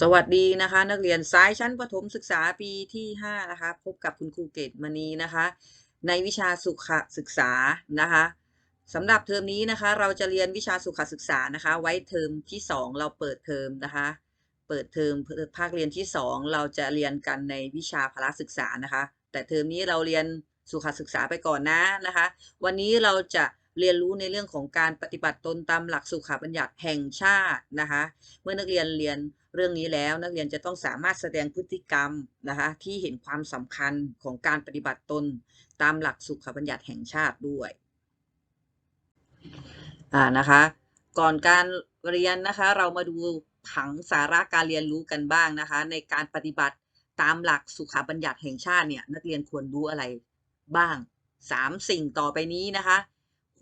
สวัสดีนะคะ นักเรียนสายชั้นประถมศึกษาปีที่5นะคะพบกับคุณครูเกตมณีนะคะ ในวิชาสุขศึกษานะคะสำหรับเทอมนี้นะคะ เราจะเรียนวิชาสุขศึกษานะคะ ไว้เทอมที่ 2 เราเปิดเทอมนะคะ เปิดเทอมภาคเรียนที่ 2 เราจะเรียนกันในวิชาพละศึกษานะคะ แต่เทอมนี้เราเรียนสุขศึกษาไปก่อนนะนะคะ วันนี้เราจะ เรียนรู้ในเรื่องของการปฏิบัติตนตามหลักสุขบัญญัติแห่งชาตินะคะ เมื่อนักเรียนเรียนเรื่องนี้แล้ว นักเรียนจะต้องสามารถแสดงพฤติกรรมนะคะที่เห็นความสำคัญของการปฏิบัติตนตามหลักสุขบัญญัติแห่งชาติด้วยอ่านะคะก่อนการเรียนนะคะเรามาดูผังสาระการเรียนรู้กันบ้างนะคะ ในการปฏิบัติตามหลักสุขบัญญัติแห่งชาติเนี่ยนักเรียนควรรู้อะไรบ้างสามสิ่งต่อไปนี้นะคะ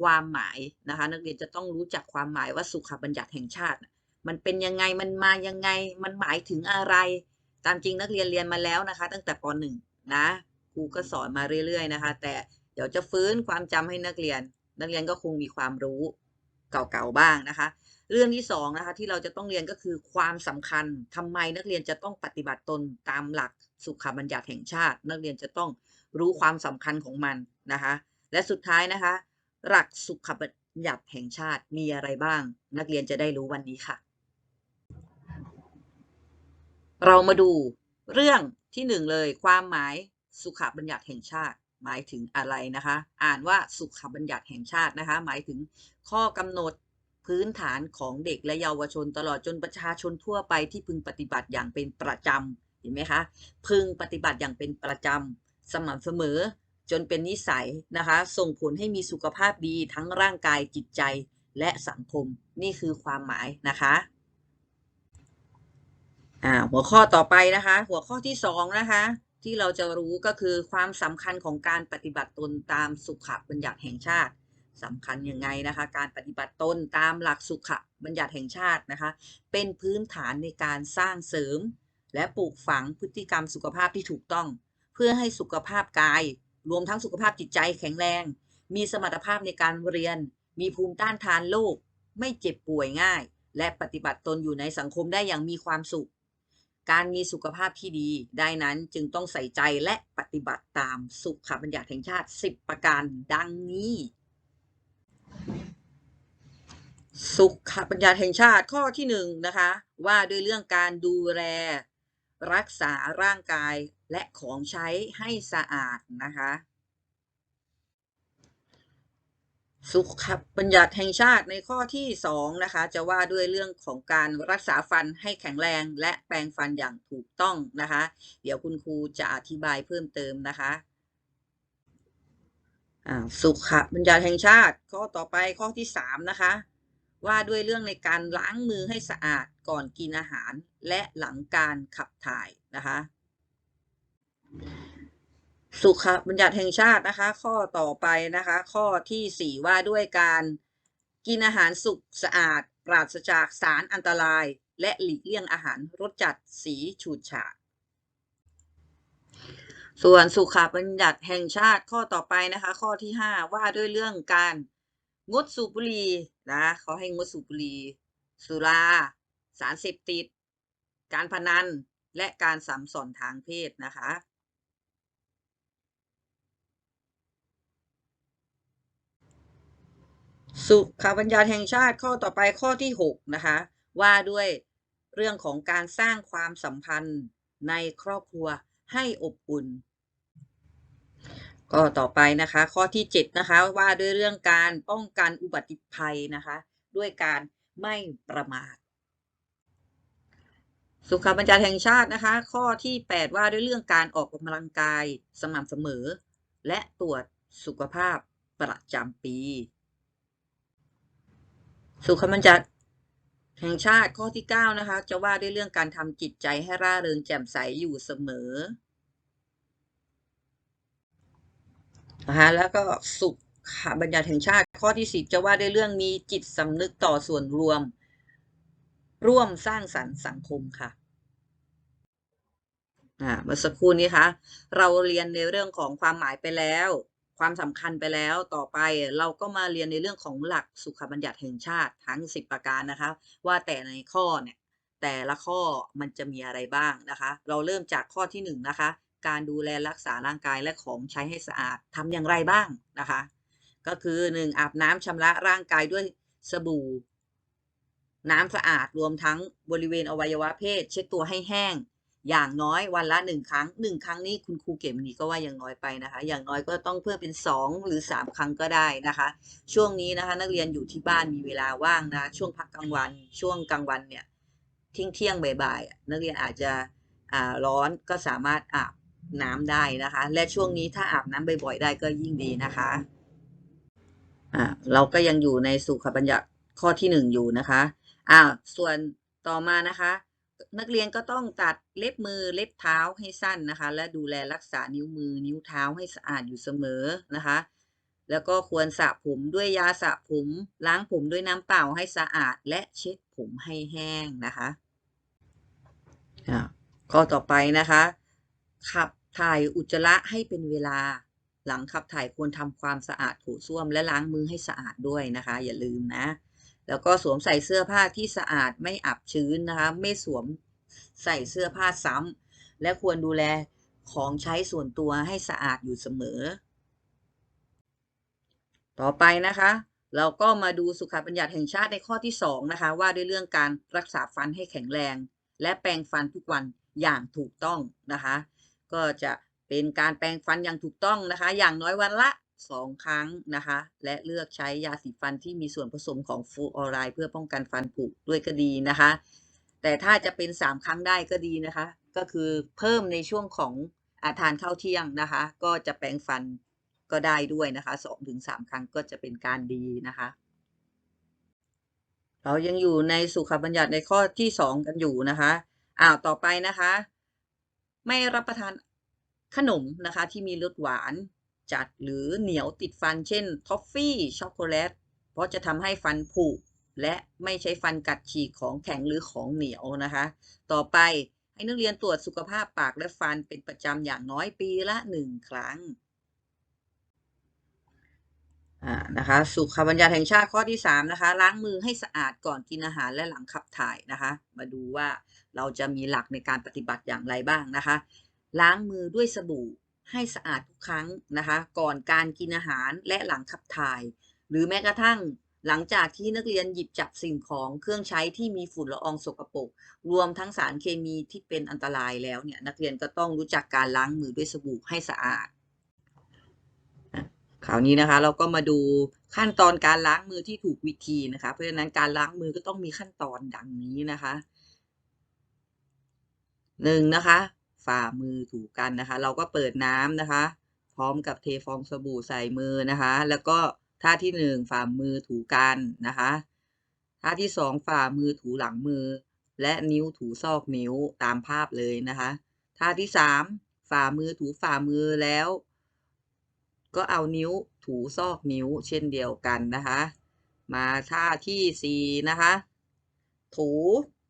ความหมายนะคะ นักเรียนจะต้องรู้จักความหมายว่าสุขบัญญัติแห่งชาติ มันเป็นยังไงมันมายังไงมันหมายถึงอะไร ตามจริงนักเรียนเรียนมาแล้วนะคะ ตั้งแต่ป .1 นะครูก็สอนมาเรื่อย ๆ นะคะ แต่เดี๋ยวจะฟื้นความจำให้นักเรียน นักเรียนก็คงมีความรู้เก่าๆบ้างนะคะ เรื่องที่สองนะคะที่เราจะต้องเรียนก็คือความสำคัญทำไมนักเรียนจะต้องปฏิบัติตนตามหลักสุขบัญญัติแห่งชาติ นักเรียนจะต้องรู้ความสำคัญของมันนะคะ และสุดท้ายนะคะ หลักสุขบัญญัติแห่งชาติมีอะไรบ้าง นักเรียนจะได้รู้วันนี้ค่ะ เรามาดูเรื่องที่หนึ่งเลยความหมายสุขบัญญัติแห่งชาติหมายถึงอะไรนะคะ อ่านว่าสุขบัญญัติแห่งชาตินะคะ หมายถึงข้อกำหนดพื้นฐานของเด็กและเยาวชนตลอดจนประชาชนทั่วไปที่พึงปฏิบัติอย่างเป็นประจำเห็นไหมคะ พึงปฏิบัติอย่างเป็นประจำสม่ำเสมอ จนเป็นนิสัยนะคะ ส่งผลให้มีสุขภาพดีทั้งร่างกายจิตใจและสังคมนี่คือความหมายนะคะอ่าหัวข้อต่อไปนะคะ หัวข้อที่สองนะคะที่เราจะรู้ก็คือความสำคัญของการปฏิบัติตนตามสุขบัญญัติแห่งชาติสำคัญยังไงนะคะ การปฏิบัติตนตามหลักสุขบัญญัติแห่งชาตินะคะ เป็นพื้นฐานในการสร้างเสริม และปลูกฝังพฤติกรรมสุขภาพที่ถูกต้อง เพื่อให้สุขภาพกาย รวมทั้งสุขภาพจิตใจแข็งแรง มีสมรรถภาพในการเรียน มีภูมิต้านทานโรคไม่เจ็บป่วยง่าย และปฏิบัติตนอยู่ในสังคมได้อย่างมีความสุข การมีสุขภาพที่ดีได้นั้นจึงต้องใส่ใจและปฏิบัติตามสุขบัญญัติแห่งชาติ 10 ประการดังนี้ สุขบัญญัติแห่งชาติข้อที่1นนะคะว่าด้วยเรื่องการดูแลรักษาร่างกาย และของใช้ให้สะอาดนะคะ สุขบัญญัติแห่งชาติในข้อที่ 2 นะคะ จะว่าด้วยเรื่องของการรักษาฟันให้แข็งแรง และแปรงฟันอย่างถูกต้องนะคะ เดี๋ยวคุณครูจะอธิบายเพิ่มเติมนะคะสุขบัญญัติแห่งชาติข้อต่อไปข้อที่3นะคะ ว่าด้วยเรื่องในการล้างมือให้สะอาดก่อนกินอาหารและหลังการขับถ่ายนะคะ สุขบัญญัติแห่งชาตินะคะ ข้อต่อไปนะคะ ข้อที่ 4 ว่าด้วยการกินอาหารสุกสะอาด ปราศจากสารอันตราย และหลีกเลี่ยงอาหารรสจัดสีฉูดฉาดส่วนสุขบัญญัติแห่งชาติข้อต่อไปนะคะ ข้อที่ 5 ว่าด้วยเรื่องการงดสูบบุหรี่นะเขาให้งดสูบบุหรี่สุรา สารเสพติด การพนัน และการสัมสอนทางเพศนะคะ สุขบัญญัติแห่งชาติข้อต่อไปข้อที่ 6 นะคะ ว่าด้วยเรื่องของการสร้างความสัมพันธ์ในครอบครัวให้อบอุ่น ก็ต่อไปนะคะ ข้อที่7นะคะว่าด้วยเรื่องการป้องกันอุบัติภัยนะคะ ด้วยการไม่ประมาท สุขบัญญัติแห่งชาตินะคะ ข้อที่ 8 ว่าด้วยเรื่องการออกกำลังกายสม่ำเสมอ และตรวจสุขภาพประจำปี สุขบัญญัติแห่งชาติข้อที่ 9 นะคะ จะว่าด้วยเรื่องการทำจิตใจให้ร่าเริงแจ่มใสอยู่เสมอนะคะแล้วก็สุขบัญญัติแห่งชาติข้อที่ 10 จะว่าด้วยเรื่องมีจิตสำนึกต่อส่วนรวม ร่วมสร้างสรรค์สังคมค่ะอ่าเมื่อสักครู่นี้คะเราเรียนในเรื่องของความหมายไปแล้ว ความสำคัญไปแล้วต่อไปเราก็มาเรียนในเรื่องของหลักสุขบัญญัติแห่งชาติทั้ง 10 ประการนะคะ ว่าแต่ในข้อเนี่ยแต่ละข้อมันจะมีอะไรบ้างนะคะ เราเริ่มจากข้อที่1นนะคะ การดูแลรักษาร่างกายและของใช้ให้สะอาดทำอย่างไรบ้างนะคะ ก็คือ 1 อาบน้ำชำระร่างกายด้วยสบู่ น้ำสะอาดรวมทั้งบริเวณอวัยวะเพศ เช็ดตัวให้แห้ง อย่างน้อยวันละ1ครั้ง1ครั้งนี้คุณครูเก็บนี้ก็ว่ายังน้อยไปนะคะ อย่างน้อยก็ต้องเพิ่มเป็น 2 หรือ 3 ครั้งก็ได้นะคะ ช่วงนี้นะคะ นักเรียนอยู่ที่บ้านมีเวลาว่างนะ ช่วงพักกลางวัน ช่วงกลางวันเนี่ยเที่ยงเที่ยงบ่ายๆนักเรียนอาจจะอ่าร้อนก็สามารถอาบน้ำได้นะคะ และช่วงนี้ถ้าอาบน้ำบ่อยๆได้ก็ยิ่งดีนะคะอ่าเราก็ยังอยู่ในสุขบัญญัติข้อที่หนึ่งอยู่นะคะอ่าส่วนต่อมานะคะ นักเรียนก็ต้องตัดเล็บมือเล็บเท้าให้สั้นนะคะ และดูแลรักษานิ้วมือนิ้วเท้าให้สะอาดอยู่เสมอนะคะ แล้วก็ควรสระผมด้วยยาสระผม ล้างผมด้วยน้ำเปล่าให้สะอาด และเช็ดผมให้แห้งนะคะอ่าข้อต่อไปนะคะ ขับถ่ายอุจจาระให้เป็นเวลา หลังขับถ่ายควรทำความสะอาดโถส้วมและล้างมือให้สะอาดด้วยนะคะ อย่าลืมนะแล้วก็สวมใส่เสื้อผ้าที่สะอาดไม่อับชื้นนะคะ ไม่สวม ใส่เสื้อผ้าซ้ำและควรดูแลของใช้ส่วนตัวให้สะอาดอยู่เสมอ ต่อไปนะคะ เราก็มาดูสุขบัญญัติแห่งชาติในข้อที่ 2 นะคะ ว่าด้วยเรื่องการรักษาฟันให้แข็งแรง และแปรงฟันทุกวันอย่างถูกต้องนะคะ ก็จะเป็นการแปรงฟันอย่างถูกต้องนะคะ อย่างน้อยวันละ2ครั้งนะคะ และเลือกใช้ยาสีฟันที่มีส่วนผสมของฟลูออไรด์เพื่อป้องกันฟันผุด้วยก็ดีนะคะ แต่ถ้าจะเป็น3ครั้งได้ก็ดีนะคะ ก็คือเพิ่มในช่วงของอาทานข้าวเที่ยงนะคะ ก็จะแปรงฟันก็ได้ด้วยนะคะ2-3ครั้งก็จะเป็นการดีนะคะ เรายังอยู่ในสุขบัญญัติในข้อที่2กันอยู่นะคะอ้าวต่อไปนะคะ ไม่รับประทานขนมนะคะที่มีรสหวานจัดหรือเหนียวติดฟันเช่น ทอฟฟี่ช็อกโกแลตเพราะจะทำให้ฟันผุ และไม่ใช้ฟันกัดฉีกของแข็งหรือของเหนียวนะคะ ต่อไปให้นักเรียนตรวจสุขภาพปากและฟันเป็นประจำอย่างน้อยปีละ 1 ครั้งอ่านะคะสุขบัญญัติแห่งชาติข้อที่3นะคะล้างมือให้สะอาดก่อนกินอาหารและหลังขับถ่ายนะคะ มาดูว่าเราจะมีหลักในการปฏิบัติอย่างไรบ้างนะคะ ล้างมือด้วยสบู่ให้สะอาดทุกครั้งนะคะ ก่อนการกินอาหารและหลังขับถ่าย หรือแม้กระทั่ง หลังจากที่นักเรียนหยิบจับสิ่งของเครื่องใช้ที่มีฝุ่นละอองสกปรกรวมทั้งสารเคมีที่เป็นอันตรายแล้วเนี่ยนักเรียนก็ต้องรู้จักการล้างมือด้วยสบู่ให้สะอาดคราวนี้นะคะเราก็มาดูขั้นตอนการล้างมือที่ถูกวิธีนะคะ เพราะฉะนั้นการล้างมือก็ต้องมีขั้นตอนดังนี้นะคะหนึ่งนะคะ ฝ่ามือถูกันนะคะ เราก็เปิดน้ำนะคะ พร้อมกับเทฟองสบู่ใส่มือนะคะ แล้วก็ ท่าที่หนึ่งฝ่ามือถูกันนะคะท่าที่สองฝ่ามือถูหลังมือ และนิ้วถูซอกนิ้วตามภาพเลยนะคะท่าที่สามฝ่ามือถูฝ่ามือแล้ว ก็เอานิ้วถูซอกนิ้วเช่นเดียวกันนะคะ มาท่าที่สี่นะคะ ถู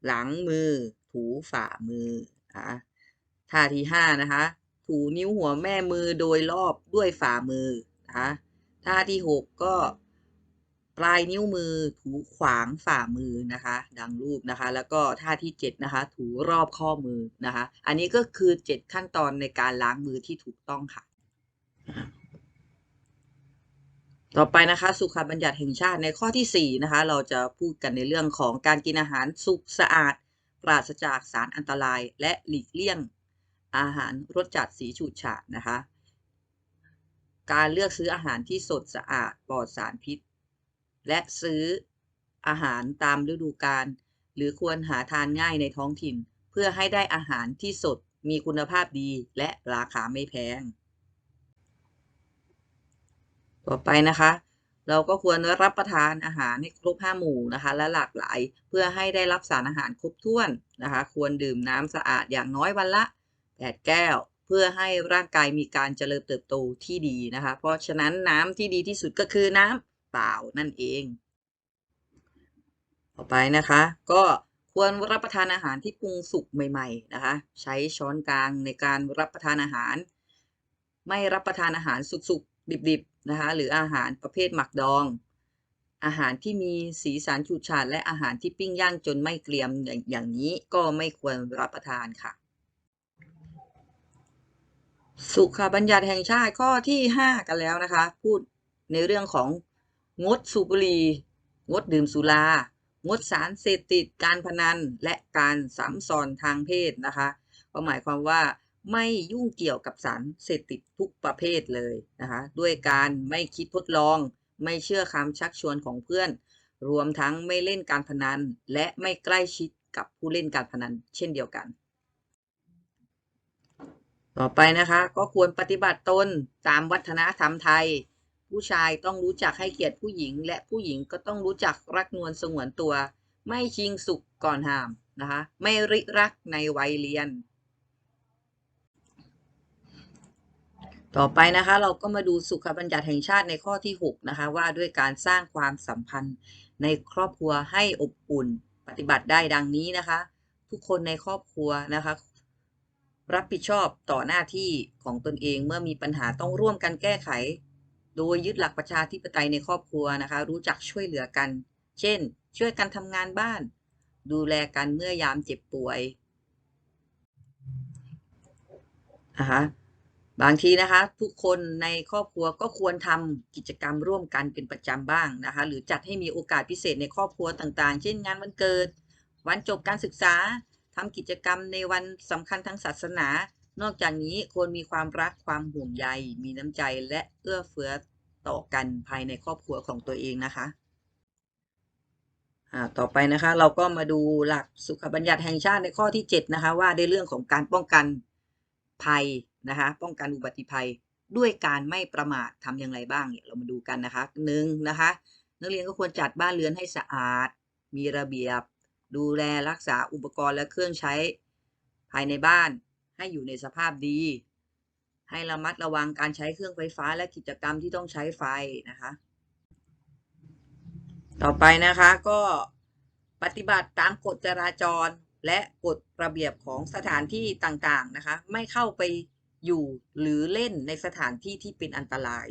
หลังมือ ถูฝ่ามือนะคะท่าที่ห้านะคะ ถูนิ้วหัวแม่มือโดยรอบด้วยฝ่ามือนะคะ ท่าที่หกก็ปลายนิ้วมือถูขวางฝ่ามือนะคะ ดังรูปนะคะ แล้วก็ท่าที่เจ็ดนะคะ ถูรอบข้อมือนะคะ อันนี้ก็คือเจ็ดขั้นตอนในการล้างมือที่ถูกต้องค่ะ ต่อไปนะคะ สุขบัญญัติแห่งชาติในข้อที่สี่นะคะ เราจะพูดกันในเรื่องของการกินอาหารสุกสะอาด ปราศจากสารอันตราย และหลีกเลี่ยงอาหารรสจัดสีฉูดฉาดนะคะ การเลือกซื้ออาหารที่สดสะอาดปลอดสารพิษ และซื้ออาหารตามฤดูกาลหรือควรหาทานง่ายในท้องถิ่น เพื่อให้ได้อาหารที่สดมีคุณภาพดีและราคาไม่แพง ต่อไปนะคะ เราก็ควรรับประทานอาหารให้ครบห้าหมู่นะคะ และหลากหลายเพื่อให้ได้รับสารอาหารครบถ้วนนะคะ ควรดื่มน้ำสะอาดอย่างน้อยวันละแปดแก้ว เพื่อให้ร่างกายมีการเจริญเติบโตที่ดีนะคะ เพราะฉะนั้นน้ำที่ดีที่สุดก็คือน้ำเปล่านั่นเอง ต่อไปนะคะ ก็ควรรับประทานอาหารที่ปรุงสุกใหม่ๆนะคะ ใช้ช้อนกลางในการรับประทานอาหาร ไม่รับประทานอาหารสุกๆดิบๆนะคะ หรืออาหารประเภทหมักดอง อาหารที่มีสีสันฉูดฉาดและอาหารที่ปิ้งย่างจนไม่เกรียมอย่างอย่างนี้ก็ไม่ควรรับประทานค่ะ สุขบัญญัติแห่งชาติข้อที่ 5 กันแล้วนะคะ พูดในเรื่องของงดสูบบุหรี่งดดื่มสุรางดสารเสพติดการพนันและการสัมสอนทางเพศนะคะก็หมายความว่าไม่ยุ่งเกี่ยวกับสารเสพติดทุกประเภทเลยนะคะด้วยการไม่คิดทดลอง ไม่เชื่อคำชักชวนของเพื่อน รวมทั้งไม่เล่นการพนัน และไม่ใกล้ชิดกับผู้เล่นการพนันเช่นเดียวกัน ต่อไปนะคะก็ควรปฏิบัติตนตามวัฒนธรรมไทย ผู้ชายต้องรู้จักให้เกียรติผู้หญิง และผู้หญิงก็ต้องรู้จักรักนวลสงวนตัว ไม่ชิงสุขก่อนห้ามนะคะไม่ริรักในวัยเรียน ต่อไปนะคะเราก็มาดูสุขบัญญัติแห่งชาติในข้อที่ 6 นะคะ ว่าด้วยการสร้างความสัมพันธ์ในครอบครัวให้อบอุ่น ปฏิบัติได้ดังนี้นะคะ ทุกคนในครอบครัวนะคะ รับผิดชอบต่อหน้าที่ของตนเองเมื่อมีปัญหาต้องร่วมกันแก้ไข โดยยึดหลักประชาธิปไตยในครอบครัวนะคะ รู้จักช่วยเหลือกัน เช่น ช่วยกันทำงานบ้าน ดูแลกันเมื่อยามเจ็บป่วยนะคะบางทีนะคะทุกคนในครอบครัวก็ควรทำกิจกรรมร่วมกันเป็นประจำบ้างนะคะ หรือจัดให้มีโอกาสพิเศษในครอบครัวต่างๆ เช่นงานวันเกิด วันจบการศึกษา ทำกิจกรรมในวันสำคัญทางศาสนา นอกจากนี้ควรมีความรักความห่วงใย มีน้ำใจและเอื้อเฟื้อต่อกันภายในครอบครัวของตัวเองนะคะต่อไปนะคะเราก็มาดูหลักสุขบัญญัติแห่งชาติในข้อที่ 7 นะคะ ว่าในเรื่องของการป้องกันภัยนะคะ ป้องกันอุบัติภัยด้วยการไม่ประมาททำอย่างไรบ้างเนี่ยเรามาดูกันนะคะหนึ่งนะคะ นักเรียนก็ควรจัดบ้านเรือนให้สะอาด มีระเบียบ ดูแลรักษาอุปกรณ์และเครื่องใช้ภายในบ้านให้อยู่ในสภาพดี ให้ระมัดระวังการใช้เครื่องไฟฟ้าและกิจกรรมที่ต้องใช้ไฟนะคะ ต่อไปนะคะก็ปฏิบัติตามกฎจราจรและกฎระเบียบของสถานที่ต่างๆนะคะ ไม่เข้าไปอยู่หรือเล่นในสถานที่ที่เป็นอันตราย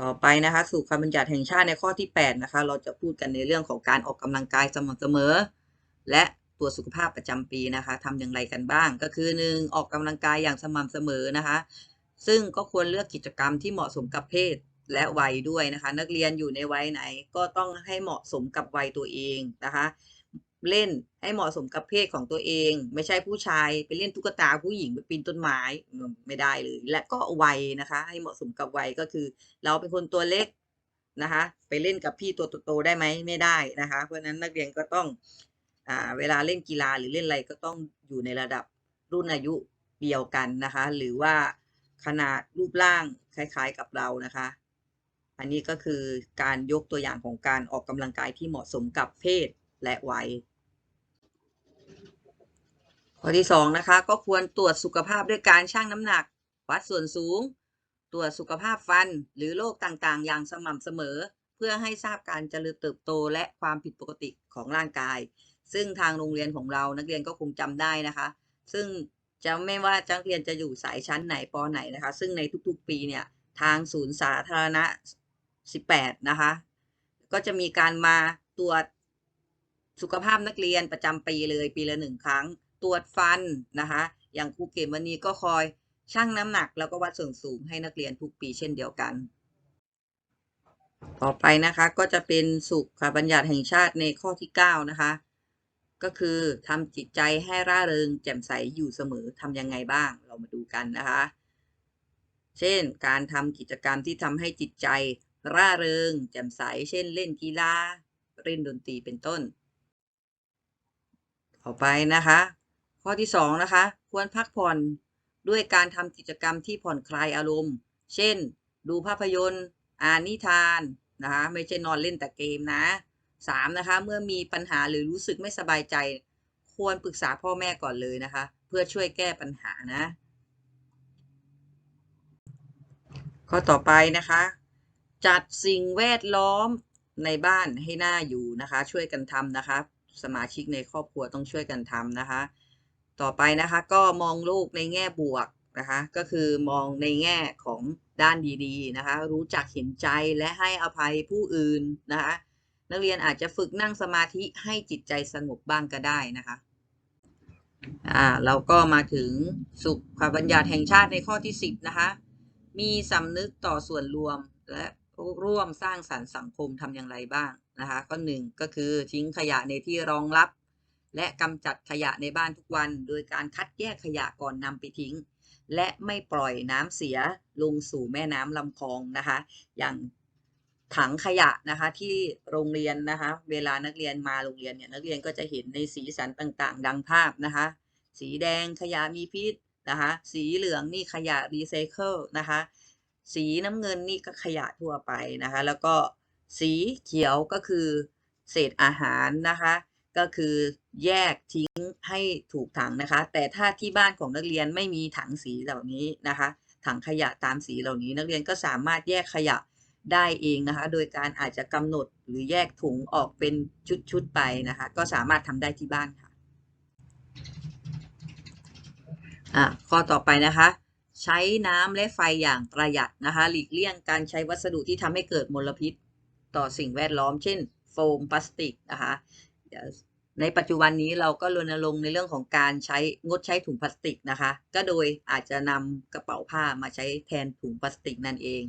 ต่อไปนะคะสู่คำบัญญัติแห่งชาติในข้อที่8นะคะเราจะพูดกันในเรื่องของการออกกำลังกายสม่ำเสมอ และตรวสุขภาพประจำปีนะคะทำอย่างไรกันบ้าง ก็คือ 1. ออกกำลังกายอย่างสม่ำเสมอนะคะ ซึ่งก็ควรเลือกกิจกรรมที่เหมาะสมกับเพศและวัยด้วยนะคะ นักเรียนอยู่ในวัยไหนก็ต้องให้เหมาะสมกับวัยตัวเองนะคะ เล่นให้เหมาะสมกับเพศของตัวเอง ไม่ใช่ผู้ชายไปเล่นตุ๊กตาผู้หญิงไปปีนต้นไม้ไม่ได้เลย และก็วัยนะคะ ให้เหมาะสมกับวัยก็คือ เราเป็นคนตัวเล็กนะคะ ไปเล่นกับพี่ตัวโตๆได้ไหมไม่ได้นะคะ เพราะฉะนั้นนักเรียนก็ต้องอ่าเวลาเล่นกีฬาหรือเล่นอะไรก็ต้องอยู่ในระดับรุ่นอายุเดียวกันนะคะ หรือว่าขนาดรูปร่างคล้ายๆกับเรานะคะ อันนี้ก็คือการยกตัวอย่างของการออกกำลังกายที่เหมาะสมกับเพศและวัย ข้อที่2นะคะก็ควรตรวจสุขภาพด้วยการชั่งน้ำหนัก วัดส่วนสูง ตรวจสุขภาพฟันหรือโรคต่างๆ อย่างสม่ำเสมอ เพื่อให้ทราบการเจริญเติบโตและความผิดปกติของร่างกาย ซึ่งทางโรงเรียนของเรานักเรียนก็คงจำได้นะคะ ซึ่งจะไม่ว่านักเรียนจะอยู่สายชั้นไหนปไหนนะคะ ซึ่งในทุกๆปีเนี่ยทางศูนย์สาธารณะ 18 นะคะ ก็จะมีการมาตรวจสุขภาพนักเรียนประจำปีเลยปีละหนึ่งครั้ง ตรวจฟันนะคะ อย่างครูเกมวันนี้ก็คอยชั่งน้ำหนักแล้วก็วัดส่วนสูงให้นักเรียนทุกปีเช่นเดียวกัน ต่อไปนะคะก็จะเป็นสุขบัญญัติแห่งชาติในข้อที่ 9 นะคะ ก็คือทำจิตใจให้ร่าเริงแจ่มใสอยู่เสมอทำยังไงบ้างเรามาดูกันนะคะ เช่นการทำกิจกรรมที่ทำให้จิตใจร่าเริง แจ่มใส เช่น เล่นกีฬาเล่นดนตรีเป็นต้น ต่อไปนะคะ ข้อที่สองนะคะ ควรพักผ่อนด้วยการทำกิจกรรมที่ผ่อนคลายอารมณ์ เช่น ดูภาพยนตร์ อ่านนิทานนะคะ ไม่ใช่นอนเล่นแต่เกมนะสามนะคะ เมื่อมีปัญหาหรือรู้สึกไม่สบายใจ ควรปรึกษาพ่อแม่ก่อนเลยนะคะ เพื่อช่วยแก้ปัญหานะ ข้อต่อไปนะคะ จัดสิ่งแวดล้อมในบ้านให้น่าอยู่นะคะ ช่วยกันทำนะคะ สมาชิกในครอบครัวต้องช่วยกันทำนะคะ ต่อไปนะคะก็มองโลกในแง่บวกนะคะก็คือมองในแง่ของด้านดีๆนะคะรู้จักเห็นใจและให้อภัยผู้อื่นนะคะนักเรียนอาจจะฝึกนั่งสมาธิให้จิตใจสงบบ้างก็ได้นะคะอ่าเราก็มาถึงสุขบัญญัติแห่งชาติในข้อที่ 10นะคะมีสำนึกต่อส่วนรวมและร่วมสร้างสรรค์สังคมทำอย่างไรบ้างนะคะก็หนึ่งก็คือทิ้งขยะในที่รองรับ และกำจัดขยะในบ้านทุกวัน โดยการคัดแยกขยะก่อนนำไปทิ้ง และไม่ปล่อยน้ำเสียลงสู่แม่น้ำลำคลองนะคะ อย่างถังขยะนะคะที่โรงเรียนนะคะ เวลานักเรียนมาโรงเรียนเนี่ยนักเรียนก็จะเห็นในสีสันต่างๆ ดังภาพนะคะ สีแดงขยะมีพิษนะคะ สีเหลืองนี่ขยะรีไซเคิลนะคะ สีน้ำเงินนี่ก็ขยะทั่วไปนะคะ แล้วก็สีเขียวก็คือเศษอาหารนะคะ ก็คือ แยกทิ้งให้ถูกถังนะคะ แต่ถ้าที่บ้านของนักเรียนไม่มีถังสีเหล่านี้นะคะ ถังขยะตามสีเหล่านี้ นักเรียนก็สามารถแยกขยะได้เองนะคะ โดยการอาจจะกำหนดหรือแยกถุงออกเป็นชุดๆไปนะคะ ก็สามารถทำได้ที่บ้านค่ะอะข้อต่อไปนะคะ ใช้น้ำและไฟอย่างประหยัดนะคะ หลีกเลี่ยงการใช้วัสดุที่ทำให้เกิดมลพิษต่อสิ่งแวดล้อม เช่น โฟมพลาสติกนะคะเดี๋ยว ในปัจจุบันนี้เราก็รณรงค์ในเรื่องของการใช้งดใช้ถุงพลาสติกนะคะ ก็โดยอาจจะนำกระเป๋าผ้ามาใช้แทนถุงพลาสติกนั่นเอง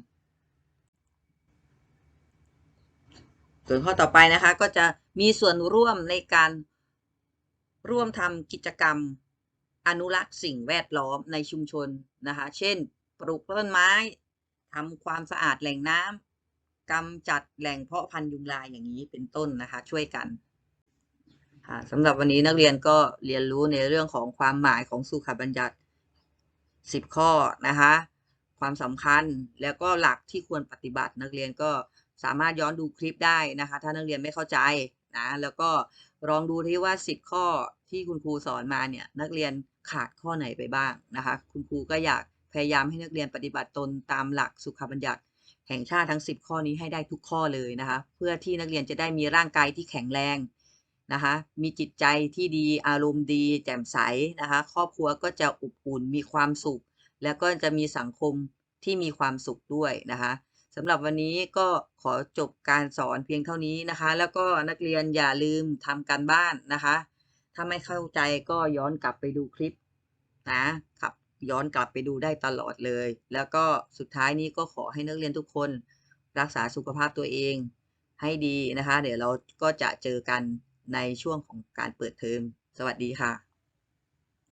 ส่วนข้อต่อไปนะคะก็จะมีส่วนร่วมในการร่วมทำกิจกรรมอนุรักษ์สิ่งแวดล้อมในชุมชนนะคะ เช่น ปลูกต้นไม้ทำความสะอาดแหล่งน้ำกำจัดแหล่งเพาะพันธุ์ยุงลายอย่างนี้เป็นต้นนะคะ ช่วยกัน สำหรับวันนี้นักเรียนก็เรียนรู้ในเรื่องของความหมายของสุขบัญญัติ 10 ข้อนะคะความสำคัญแล้วก็หลักที่ควรปฏิบัติ นักเรียนก็สามารถย้อนดูคลิปได้นะคะ ถ้านักเรียนไม่เข้าใจนะแล้วก็ลองดูที่ว่า 10 ข้อที่คุณครูสอนมาเนี่ยนักเรียนขาดข้อไหนไปบ้างนะคะ คุณครูก็อยากพยายามให้นักเรียนปฏิบัติตนตามหลักสุขบัญญัติ แห่งชาติทั้ง 10 ข้อนี้ให้ได้ทุกข้อเลยนะคะ เพื่อที่นักเรียนจะได้มีร่างกายที่แข็งแรง นะคะมีจิตใจที่ดีอารมณ์ดีแจ่มใสนะคะครอบครัวก็จะอบอุ่นมีความสุข แล้วก็จะมีสังคมที่มีความสุขด้วยนะคะสำหรับวันนี้ก็ขอจบการสอนเพียงเท่านี้นะคะ แล้วก็นักเรียนอย่าลืมทำการบ้านนะคะ ถ้าไม่เข้าใจก็ย้อนกลับไปดูคลิปนะครับย้อนกลับไปดูได้ตลอดเลย แล้วก็สุดท้ายนี้ก็ขอให้นักเรียนทุกคน รักษาสุขภาพตัวเองให้ดีนะคะ เดี๋ยวเราก็จะเจอกัน ในช่วงของการเปิดเทอม สวัสดีค่ะ